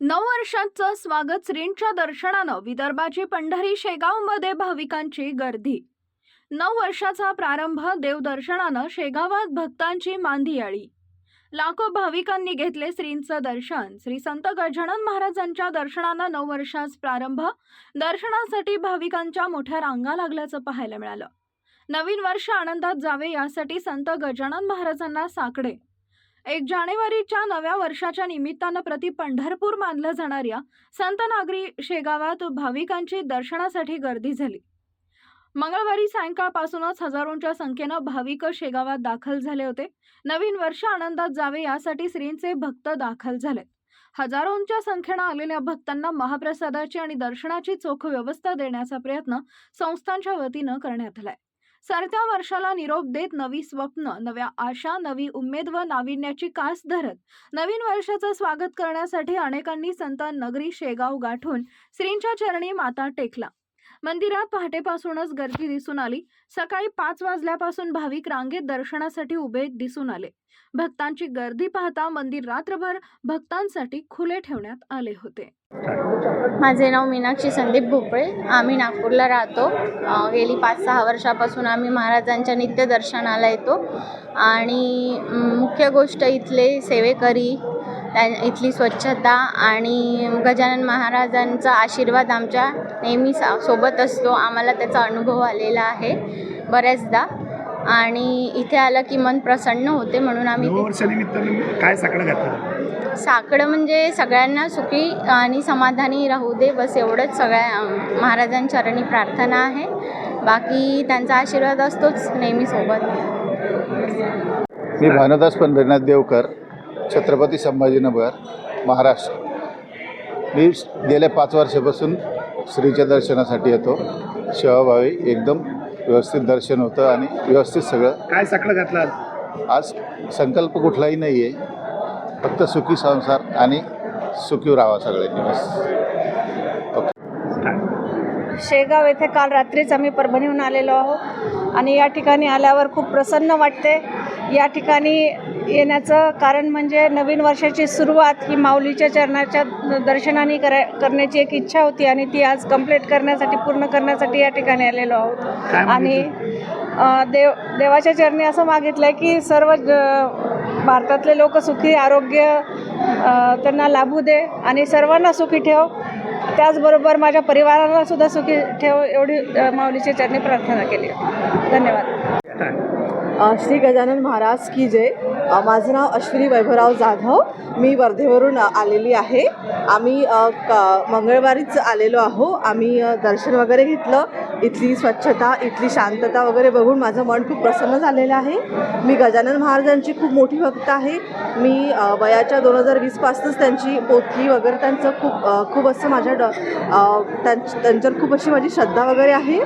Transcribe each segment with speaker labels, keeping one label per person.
Speaker 1: नऊ वर्षांचं स्वागत श्रींच्या दर्शनानं विदर्भाची पंढरी शेगावमध्ये भाविकांची गर्दी. नऊ वर्षाचा प्रारंभ देवदर्शनानं शेगावात भक्तांची मांदियाळी लाखो भाविकांनी घेतले श्रींचं दर्शन. श्री संत गजानन महाराजांच्या दर्शनानं नऊ वर्षास प्रारंभ. दर्शनासाठी भाविकांच्या मोठ्या रांगा लागल्याचं पाहायला मिळालं. नवीन वर्ष आनंदात जावे यासाठी संत गजानन महाराजांना साकडे. एक जानेवारीच्या नव्या वर्षाच्या निमित्तानं प्रति पंढरपूर मानल्या जाणाऱ्या संतनागरी शेगावात भाविकांची दर्शनासाठी गर्दी झाली. मंगळवारी सायंकाळपासूनच हजारोंच्या संख्येनं भाविक शेगावात दाखल झाले होते. नवीन वर्ष आनंदात जावे यासाठी श्रींचे भक्त दाखल झाले हजारोंच्या संख्येनं आलेल्या भक्तांना महाप्रसादाची आणि दर्शनाची चोख व्यवस्था देण्याचा प्रयत्न संस्थांच्या वतीनं करण्यात आलाय. सरत्या वर्षाला निरोप देत नवी स्वप्न नव्या आशा नवी उमेद व नाविन्याची कास धरत. नवीन वर्षाचं स्वागत करण्यासाठी अनेकांनी संत नगरी शेगाव गाठून श्रींच्या चरणी माता टेकला. मंदिरात पहाटेपासूनच गर्दी दिसून आली. सकाळी पाच वाजल्यापासून भाविक रांगेत दर्शनासाठी उभे दिसून आले. भक्तांची गर्दी पाहता मंदिर रात्रभर भक्तांसाठी खुले ठेवण्यात आले होते.
Speaker 2: माझे नाव मीनाक्षी संदीप भोपळे. आम्ही नागपूरला राहतो. गेली पाच सहा वर्षापासून आम्ही महाराजांच्या नित्य दर्शनाला येतो. आणि मुख्य गोष्ट इथले सेवेकरी त्या इथली स्वच्छता आणि गजानन महाराजांचा आशीर्वाद आमच्या नेहमी सा सोबत असतो. आम्हाला त्याचा अनुभव आलेला आहे बऱ्याचदा. आणि इथे आलं की मन प्रसन्न होते म्हणून आम्ही
Speaker 3: नववर्षानिमित्तानं काय साकडं घातलं?
Speaker 2: साकडं म्हणजे सगळ्यांना सुखी आणि समाधानी राहू दे बस एवढंच. सगळ्या अं, महाराजांच्या चरणी प्रार्थना आहे. बाकी त्यांचा आशीर्वाद असतोच नेहमी सोबत.
Speaker 4: मी भानुदास पंढरीनाथ देवकर. छत्रपती संभाजीनगर महाराष्ट्र. मी गेल्या पाच वर्षापासून श्रीच्या दर्शनासाठी येतो. सेवाभावी एकदम व्यवस्थित दर्शन होतं आणि व्यवस्थित सगळं.
Speaker 3: काय साकडं घातलं आज?
Speaker 4: संकल्प कुठलाही नाही आहे. फक्त सुखी संसार आणि सुखी राहावा सगळ्यांनी बस
Speaker 5: शेगाव येथे काल रात्रीच आम्ही परभणीहून आलेलो आहोत आणि या ठिकाणी आल्यावर खूप प्रसन्न वाटते. या ठिकाणी येण्याचं कारण म्हणजे नवीन वर्षाची सुरुवात ही माऊलीच्या चरणाच्या दर्शनाने करा करण्याची एक इच्छा होती आणि ती आज कंप्लीट करण्यासाठी पूर्ण करण्यासाठी या ठिकाणी आलेलो आहोत. आणि देव देवाच्या चरणी असं मागितलं आहे की सर्व भारतातले लोक सुखी आरोग्य त्यांना लाभू दे आणि सर्वांना सुखी ठेव. त्याचबरोबर माझ्या परिवाराला सुद्धा सुखी ठेव एवढी माऊलीच्या चरणी प्रार्थना केली. धन्यवाद.
Speaker 6: श्री गजानन महाराज की जय. माझं नाव अश्विनी वैभवराव जाधव. मी वर्धेवरून आलेली आहे. आम्ही क मंगळवारीच आलेलो आहो. आम्ही दर्शन वगैरे घेतलं. इथली स्वच्छता इथली शांतता वगैरे बघून माझं मन खूप प्रसन्न झालेलं आहे. मी गजानन महाराजांची खूप मोठी भक्त आहे. मी वयाच्या दोन हजार वीसपासूनच त्यांची पोथी वगैरे त्यांचं खूप खूप असं माझ्या ड त्यांच्यावर खूप अशी माझी श्रद्धा वगैरे आहे.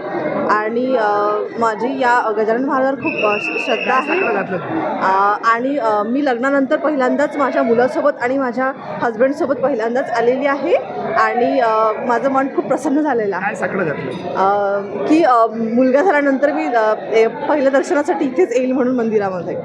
Speaker 6: आणि माझी या गजानन महाराजांवर खूप श्रद्धा आहे. आणि मी लग्नानंतर पहिल्यांदाच माझ्या मुलासोबत आणि माझ्या हजबंडसोबत पहिल्यांदाच आलेली आहे. आणि माझं मन खूप प्रसन्न झालेलं आहे. की मुलगा झाल्यानंतर मी पहिल्या दर्शनासाठी इथेच येईल म्हणून मंदिरामध्ये.